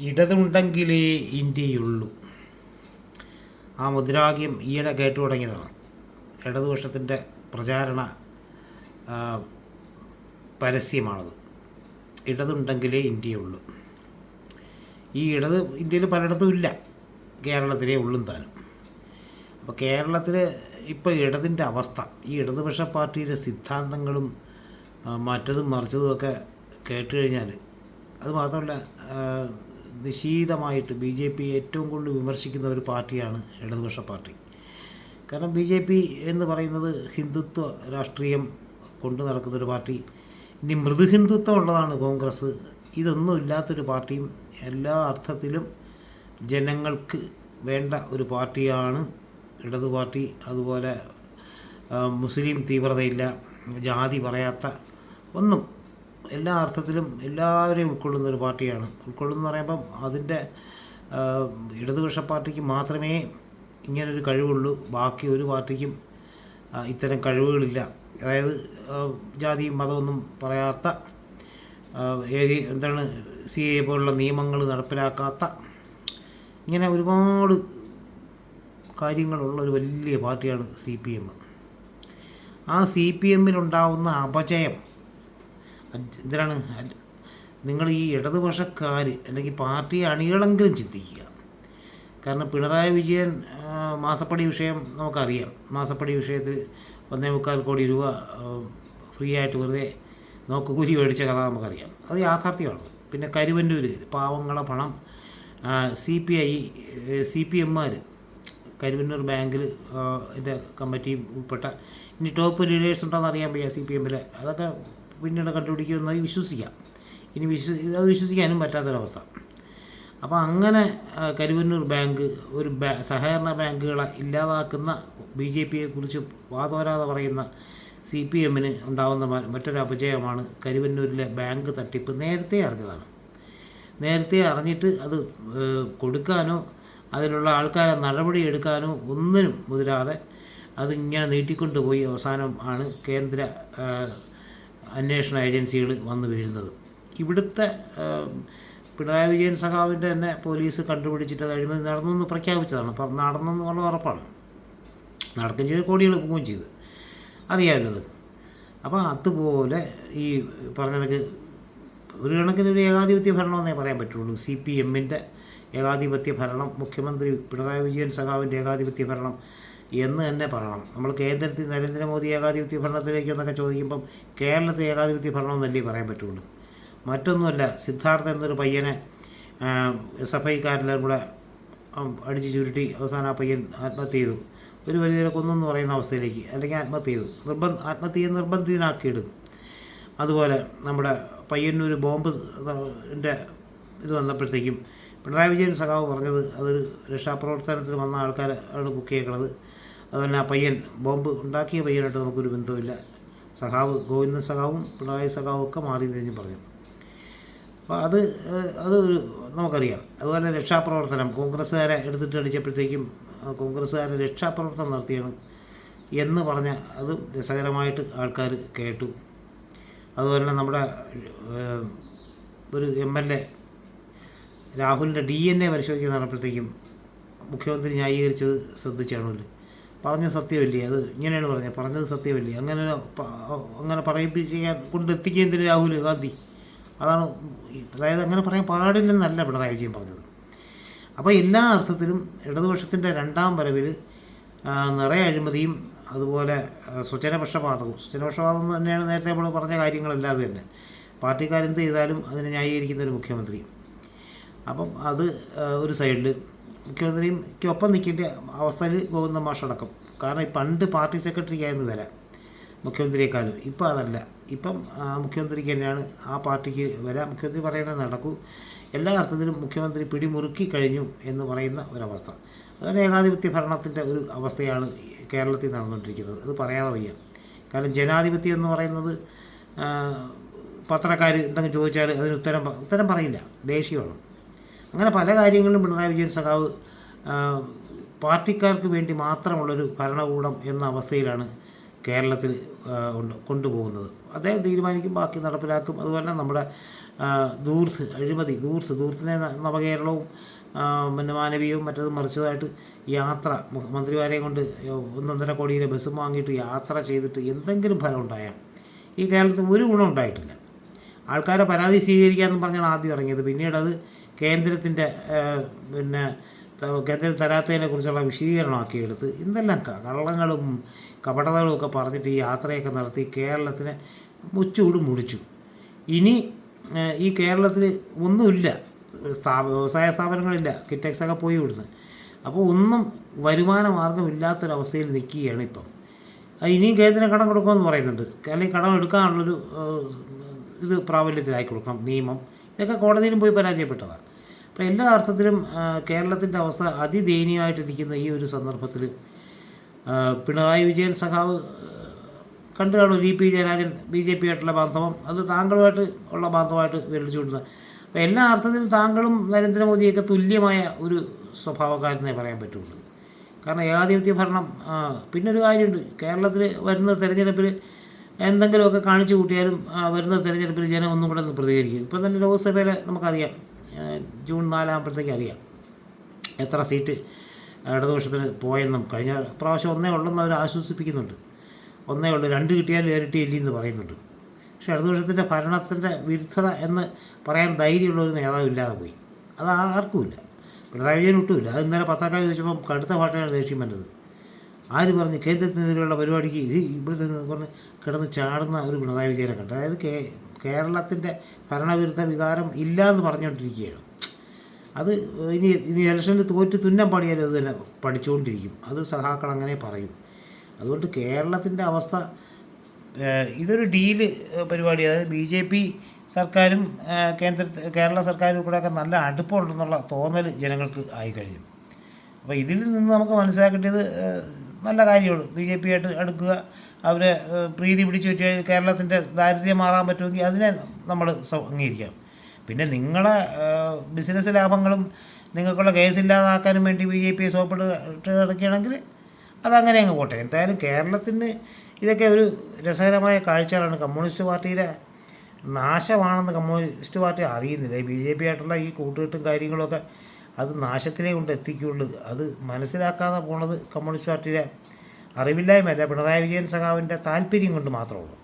ഇടതുണ്ടെങ്കിലേ ഇന്ത്യയുള്ളൂ. ആ മുദ്രാവാക്യം ഈയിടെ കേട്ടു തുടങ്ങിയതാണ്. ഇടതുപക്ഷത്തിന്റെ പ്രചാരണ പരസ്യമാണത്. ഇടതുണ്ടെങ്കിലേ ഇന്ത്യയുള്ളൂ. ഈ ഇടത് ഇന്ത്യയിൽ പലയിടത്തും ഇല്ല. കേരളത്തിലെ ഉള്ളും താനും. അപ്പോൾ കേരളത്തിൽ ഇപ്പോൾ ഇടതിന്റെ അവസ്ഥ ഈ ഇടതുപക്ഷ പാർട്ടിയുടെ സിദ്ധാന്തങ്ങളും മറ്റതും മറിച്ചതും ഒക്കെ കേട്ട് കഴിഞ്ഞാൽ അത് മാത്രമല്ല നിശീതമായിട്ട് ബി ജെ പി ഏറ്റവും കൂടുതൽ വിമർശിക്കുന്ന ഒരു പാർട്ടിയാണ് ഇടതുപക്ഷ പാർട്ടി. കാരണം ബി ജെ പി എന്ന് പറയുന്നത് ഹിന്ദുത്വ രാഷ്ട്രീയം കൊണ്ടു നടക്കുന്നൊരു പാർട്ടി. ഇനി മൃദുഹിന്ദുത്വം ഉള്ളതാണ് കോൺഗ്രസ്. ഇതൊന്നും ഇല്ലാത്തൊരു പാർട്ടിയും എല്ലാ അർത്ഥത്തിലും ജനങ്ങൾക്ക് വേണ്ട ഒരു പാർട്ടിയാണ് ഇടതു പാർട്ടി. അതുപോലെ മുസ്ലിം തീവ്രതയില്ല ജാതി പറയാത്ത ഒന്നും എല്ലാ അർത്ഥത്തിലും എല്ലാവരെയും ഉൾക്കൊള്ളുന്ന ഒരു പാർട്ടിയാണ്. ഉൾക്കൊള്ളുന്ന പറയുമ്പം അതിന്റെ ഇടതുപക്ഷ പാർട്ടിക്ക് മാത്രമേ ഇങ്ങനൊരു കഴിവുള്ളൂ. ബാക്കി ഒരു പാർട്ടിക്കും ഇത്തരം കഴിവുകളില്ല. അതായത് ജാതി ജാതിയും മതമൊന്നും പറയാത്ത ഏക എന്താണ് സി എ പോലുള്ള നിയമങ്ങൾ നടപ്പിലാക്കാത്ത ഇങ്ങനെ ഒരുപാട് കാര്യങ്ങളുള്ള ഒരു വലിയ പാർട്ടിയാണ് സി പി എം. ആ സി പി എമ്മിലുണ്ടാവുന്ന അപജയം എന്തിനാണ്? നിങ്ങൾ ഈ ഇടതുപക്ഷക്കാർ അല്ലെങ്കിൽ പാർട്ടി അണികളെങ്കിലും ചിന്തിക്കുക. കാരണം പിണറായി വിജയൻ മാസപ്പടി വിഷയം നമുക്കറിയാം. മാസപ്പടി വിഷയത്തിൽ ഒന്നേ മുക്കാൽ കോടി രൂപ ഫ്രീ ആയിട്ട് വെറുതെ നോക്കുകൂലി മേടിച്ച കഥ നമുക്കറിയാം. അത് യാഥാർത്ഥ്യമാണ്. പിന്നെ കരുവന്നൂർ പാവങ്ങളെ പണം C P I C P എമ്മാർ Karuvannur ബാങ്കിൽ എന്റെ കമ്മിറ്റിയും ഉൾപ്പെട്ട. ഇനി ടോപ്പ് ലീഡേഴ്സ് ഉണ്ടോയെന്ന് അറിയാൻ വയ്യ സി പി എമ്മിലെ. അതൊക്കെ പിന്നീട് കണ്ടുപിടിക്കുമെന്നായി വിശ്വസിക്കാം. ഇനി വിശ്വസി അത് വിശ്വസിക്കാനും പറ്റാത്തൊരവസ്ഥ. അപ്പോൾ അങ്ങനെ കരുവന്നൂർ ബാങ്ക് ഒരു സഹകരണ ബാങ്കുകളെ ഇല്ലാതാക്കുന്ന ബി ജെ പിയെ കുറിച്ച് വാതോരാതെ പറയുന്ന സി പി എമ്മിന് ഉണ്ടാകുന്ന മറ്റൊരു അപജയമാണ് കരുവന്നൂരിലെ ബാങ്ക് തട്ടിപ്പ് നേരത്തെ അറിഞ്ഞതാണ്. നേരത്തെ അറിഞ്ഞിട്ട് അത് കൊടുക്കാനോ അതിലുള്ള ആൾക്കാരെ നടപടി എടുക്കാനോ ഒന്നിനും മുതിരാതെ അതിങ്ങനെ നീട്ടിക്കൊണ്ടുപോയി അവസാനം ആണ് കേന്ദ്ര അന്വേഷണ ഏജൻസികൾ വന്നു വീഴുന്നത്. ഇവിടുത്തെ പിണറായി വിജയൻ സഖാവിന്റെ തന്നെ പോലീസ് കണ്ടുപിടിച്ചിട്ട് അത് അഴിമതി നടന്നു എന്ന് പ്രഖ്യാപിച്ചതാണ്. അപ്പം നടന്നു എന്നുള്ള ഉറപ്പാണ്. നടക്കുകയും ചെയ്ത് കോടികൾ പോവുകയും ചെയ്ത്. അറിയാമല്ലോ അപ്പം അപ്പോൾ അതുപോലെ ഈ പറഞ്ഞ കണക്ക് ഒരു കണക്കിന് ഒരു ഏകാധിപത്യ ഭരണമെന്നേ പറയാൻ പറ്റുള്ളൂ. സി പി എമ്മിന്റെ ഏകാധിപത്യ ഭരണം മുഖ്യമന്ത്രി പിണറായി വിജയൻ സഖാവിന്റെ ഏകാധിപത്യ ഭരണം എന്ന് തന്നെ പറയണം. നമ്മൾ കേന്ദ്രത്തിൽ നരേന്ദ്രമോദി ഏകാധിപത്യ ഭരണത്തിലേക്ക് എന്നൊക്കെ ചോദിക്കുമ്പം കേരളത്തിൽ ഏകാധിപത്യ ഭരണം എന്നല്ലേ പറയാൻ പറ്റുള്ളൂ? മറ്റൊന്നുമല്ല സിദ്ധാർത്ഥ എന്നൊരു പയ്യനെ എസ് എഫ് ഐക്കാരെല്ലാം കൂടെ അടിച്ചു ചുരുട്ടി അവസാനം ആ പയ്യൻ ആത്മഹത്യ ചെയ്തു. ഒരു വലിയ കൊന്നെന്ന് പറയുന്ന അവസ്ഥയിലേക്ക് അല്ലെങ്കിൽ ആത്മഹത്യ ചെയ്തു. നിർബന്ധ ആത്മഹത്യ നിർബന്ധിതനാക്കിയെടുക്കും അതുപോലെ നമ്മുടെ പയ്യന്നൂർ ബോംബ് ന്റെ ഇത് വന്നപ്പോഴത്തേക്കും പിണറായി വിജയൻ സഖാവ് പറഞ്ഞത് അതൊരു രക്ഷാപ്രവർത്തനത്തിന് വന്ന ആൾക്കാരാണ് ബുക്ക് ചെയ്യണത് അതുപോലെ ആ പയ്യൻ ബോംബ് ഉണ്ടാക്കിയ പയ്യനായിട്ട് നമുക്കൊരു ബന്ധമില്ല സഖാവ് ഗോവിന്ദൻ സഖാവും പിണറായി സഖാവും ഒക്കെ മാറി തിരിഞ്ഞ് പറഞ്ഞു. അപ്പോൾ അത് അത് നമുക്കറിയാം. അതുപോലെ രക്ഷാപ്രവർത്തനം കോൺഗ്രസ്സുകാരെ എടുത്തിട്ട് അടിച്ചപ്പോഴത്തേക്കും കോൺഗ്രസ്സുകാരെ രക്ഷാപ്രവർത്തനം നടത്തിയാണ് എന്ന് പറഞ്ഞ അത് രസകരമായിട്ട് ആൾക്കാർ കേട്ടു. അതുപോലെ തന്നെ നമ്മുടെ ഒരു എം എൽ എ രാഹുലിന്റെ ഡി എൻ എ പരിശോധിക്കാൻ നടപ്പോഴത്തേക്കും മുഖ്യമന്ത്രി ന്യായീകരിച്ചത് ശ്രദ്ധിച്ചാണല്ലോ. പറഞ്ഞ സത്യമല്ലേ അത്? ഇങ്ങനെയാണ് പറഞ്ഞത്. പറഞ്ഞത് സത്യമല്ലേ? അങ്ങനെ അങ്ങനെ പറയിപ്പിക്കാൻ കൊണ്ടെത്തിക്കുകയും എന്തിന് രാഹുൽ ഗാന്ധി. അതാണ് അതായത് അങ്ങനെ പറയാൻ പാടില്ലെന്നല്ല പിണറായി വിജയൻ പറഞ്ഞത്. അപ്പോൾ എല്ലാ അർത്ഥത്തിലും ഇടതുപക്ഷത്തിന്റെ രണ്ടാം വരവിൽ നിറയെ അഴിമതിയും അതുപോലെ സ്വജനപക്ഷപാതവും. സ്വജനപക്ഷപാതം തന്നെയാണ് നേരത്തെ നമ്മൾ പറഞ്ഞ കാര്യങ്ങളല്ലാതെ തന്നെ. പാർട്ടിക്കാരെന്ത് ചെയ്താലും അതിനെ ന്യായീകരിക്കുന്ന ഒരു മുഖ്യമന്ത്രി അപ്പം അത് ഒരു സൈഡിൽ മുഖ്യമന്ത്രിക്കൊപ്പം നിൽക്കേണ്ട അവസ്ഥയിൽ ഗോവിന്ദ മാഷടക്കം. കാരണം പണ്ട് പാർട്ടി സെക്രട്ടറി ആയിരുന്നു വില മുഖ്യമന്ത്രിയെക്കാളും. ഇപ്പം അതല്ല. ഇപ്പം മുഖ്യമന്ത്രിക്ക് തന്നെയാണ് ആ പാർട്ടിക്ക് വില മുഖ്യമന്ത്രി പറയുന്നത് നടക്കൂ. എല്ലാ അർത്ഥത്തിലും മുഖ്യമന്ത്രി പിടിമുറുക്കി കഴിഞ്ഞു എന്ന് പറയുന്ന ഒരവസ്ഥ. അതാണ് ഏകാധിപത്യ ഭരണത്തിന്റെ ഒരു അവസ്ഥയാണ് കേരളത്തിൽ നടന്നുകൊണ്ടിരിക്കുന്നത്. അത് പറയാതെ വയ്യ. കാരണം ജനാധിപത്യം എന്ന് പറയുന്നത് പത്രക്കാർ എന്തെങ്കിലും ചോദിച്ചാൽ അതിന് ഉത്തരം ഉത്തരം പറയില്ല. ദേഷ്യമാണ്. അങ്ങനെ പല കാര്യങ്ങളും പിണറായി വിജയൻ സഖാവ് പാർട്ടിക്കാർക്ക് വേണ്ടി മാത്രമുള്ളൊരു ഭരണകൂടം എന്ന അവസ്ഥയിലാണ് കേരളത്തിൽ കൊണ്ടുപോകുന്നത്. അദ്ദേഹം തീരുമാനിക്കും ബാക്കി നടപ്പിലാക്കും. അതുപോലെ നമ്മുടെ ദൂർസ് അഴിമതി ദൂർത്ത് ദൂർത്തിനെ നവകേരളവും പിന്നെ മാനവീയവും മറ്റതും മറിച്ചതായിട്ട് യാത്ര മു- മന്ത്രിമാരെയും കൊണ്ട് ഒന്നൊന്നര കോടിയിലെ ബസ്സും വാങ്ങിയിട്ട് യാത്ര ചെയ്തിട്ട് എന്തെങ്കിലും ഫലം ഉണ്ടായാൽ ഈ കേരളത്തിൽ ഒരു ഗുണം ഉണ്ടായിട്ടില്ല. ആൾക്കാരെ പരാതി സ്വീകരിക്കാമെന്ന് പറഞ്ഞാണ് ആദ്യം ഇറങ്ങിയത്. പിന്നീട് അത് കേന്ദ്രത്തിന്റെ പിന്നെ കേന്ദ്രം തരാത്തതിനെ കുറിച്ചുള്ള വിശദീകരണമൊക്കെ എടുത്ത് എന്തെല്ലാം കള്ളങ്ങളും കപടതകളും ഒക്കെ പറഞ്ഞിട്ട് ഈ യാത്രയൊക്കെ നടത്തി കേരളത്തിനെ മുച്ചൂട് മുടിച്ചു ഇനി ഈ കേരളത്തിൽ ഒന്നുമില്ല. സ്ഥാപ വ്യവസായ സ്ഥാപനങ്ങളില്ല. കിറ്റക്സൊക്കെ പോയി വിടുന്നത് അപ്പോൾ ഒന്നും വരുമാന മാർഗമില്ലാത്തൊരവസ്ഥയിൽ നിൽക്കുകയാണ് ഇപ്പം. ഇനിയും കേന്ദ്രം കടം കൊടുക്കുമെന്ന് പറയുന്നുണ്ട്. അല്ലെങ്കിൽ കടം എടുക്കാനുള്ളൊരു ഇത് പ്രാബല്യത്തിലാക്കി കൊടുക്കണം. നിയമം. ഇതൊക്കെ കോടതിയിലും പോയി പരാജയപ്പെട്ടതാണ് അപ്പോൾ എല്ലാ അർത്ഥത്തിലും കേരളത്തിന്റെ അവസ്ഥ അതിദയനീയമായിട്ടിരിക്കുന്ന ഈ ഒരു സന്ദർഭത്തിൽ പിണറായി വിജയൻ സഖാവ് കണ്ടു കാണും E P Jayarajan B J P ആയിട്ടുള്ള ബാന്ധവം അത് താങ്കളുമായിട്ട് ഉള്ള ബാന്ധവമായിട്ട് വിരളിച്ചു വിടുന്നത് അപ്പോൾ എല്ലാ അർത്ഥത്തിലും താങ്കളും നരേന്ദ്രമോദിയൊക്കെ തുല്യമായ ഒരു സ്വഭാവക്കാരെന്നേ പറയാൻ പറ്റുള്ളൂ. കാരണം ഏകാധിപത്യ ഭരണം പിന്നെ ഒരു കാര്യമുണ്ട്. കേരളത്തിൽ വരുന്ന തെരഞ്ഞെടുപ്പിൽ എന്തെങ്കിലുമൊക്കെ കാണിച്ചു കൂട്ടിയാലും വരുന്ന തെരഞ്ഞെടുപ്പിൽ ജനം ഒന്നും കൂടെ ഒന്ന് പ്രതികരിക്കും. ഇപ്പം തന്നെ ലോക്സഭയിലെ നമുക്കറിയാം ജൂൺ നാലാകുമ്പോഴത്തേക്ക് അറിയാം. എത്ര സീറ്റ് ഇടതുപക്ഷത്തിന് പോയെന്നും കഴിഞ്ഞ പ്രാവശ്യം ഒന്നേ ഉള്ളെന്ന് അവർ ആശ്വസിപ്പിക്കുന്നുണ്ട്. ഒന്നേ ഉള്ളൂ രണ്ട് കിട്ടിയാലും ഇരട്ടി ഇല്ലെന്ന് പറയുന്നുണ്ട്. പക്ഷേ ഇടതുപക്ഷത്തിന്റെ ഭരണത്തിന്റെ വിരുദ്ധത എന്ന് പറയാൻ ധൈര്യമുള്ള ഒരു നേതാവ് ഇല്ലാതെ പോയി. അത് ആർക്കുമില്ല. പിണറായി വിജയൻ ഒട്ടുമില്ല. അത് ഇന്നലെ പത്രക്കാർ ചോദിച്ചപ്പം കടുത്ത ഭാഷയാണ് ദേഷ്യം വന്നത്. ആര് പറഞ്ഞ്? കേന്ദ്രത്തിനെതിരെയുള്ള പരിപാടിക്ക് ഇവിടുത്തെ പറഞ്ഞ് കിടന്ന് ചാടുന്ന ഒരു പിണറായി വിജയനെ കണ്ട്. അതായത് കേ കേരളത്തിന്റെ ഭരണവിരുദ്ധ വികാരം ഇല്ല എന്ന് പറഞ്ഞുകൊണ്ടിരിക്കുകയാണ് അത് ഇനി ഇനി ഇലക്ഷനിൽ തോറ്റ് തുന്നം പണിയാലും അത് തന്നെ പഠിച്ചുകൊണ്ടിരിക്കും അത് സഹാക്കൾ അങ്ങനെ പറയും. അതുകൊണ്ട് കേരളത്തിന്റെ അവസ്ഥ ഇതൊരു ഡീൽ പരിപാടി. അതായത് ബി ജെ പി സർക്കാരും കേന്ദ്ര കേരള സർക്കാരും കൂടെയൊക്കെ നല്ല അടുപ്പമുണ്ടെന്നുള്ള തോന്നൽ ജനങ്ങൾക്ക് ആയിക്കഴിഞ്ഞു അപ്പോൾ ഇതിൽ നിന്ന് നമുക്ക് മനസ്സിലാക്കേണ്ടത് നല്ല കാര്യമാണ്. ബി ജെ പി ആയിട്ട് അടുക്കുക അവരെ പ്രീതി പിടിച്ചു വെച്ച് കേരളത്തിന്റെ ദാരിദ്ര്യം മാറാൻ പറ്റുമെങ്കിൽ അതിനെ നമ്മൾ അംഗീകരിക്കാം. പിന്നെ നിങ്ങളെ ബിസിനസ് ലാഭങ്ങളും നിങ്ങൾക്കുള്ള കേസ് ഇല്ലാതാക്കാനും വേണ്ടി ബി ജെ പി സോപ്പിട്ട് ഇട്ട് കിടക്കുകയാണെങ്കിൽ അതങ്ങനെ അങ്ങ് പോട്ടെ. എന്തായാലും കേരളത്തിന് ഇതൊക്കെ ഒരു രസകരമായ കാഴ്ചകളാണ്. കമ്മ്യൂണിസ്റ്റ് പാർട്ടിയുടെ നാശമാണെന്ന് കമ്മ്യൂണിസ്റ്റ് പാർട്ടി അറിയുന്നില്ല. ബി ജെ പി ആയിട്ടുള്ള ഈ കൂട്ടുകെട്ടും കാര്യങ്ങളൊക്കെ അത് നാശത്തിലേ കൊണ്ട് എത്തിക്കുള്ളൂ അത് മനസ്സിലാക്കാതെ പോണത് കമ്മ്യൂണിസ്റ്റ് പാർട്ടിയുടെ അറിവില്ലായ്മയല്ല. പിണറായി വിജയൻ സഖാവിന്റെ താല്പര്യം കൊണ്ട് മാത്രമേ ഉള്ളൂ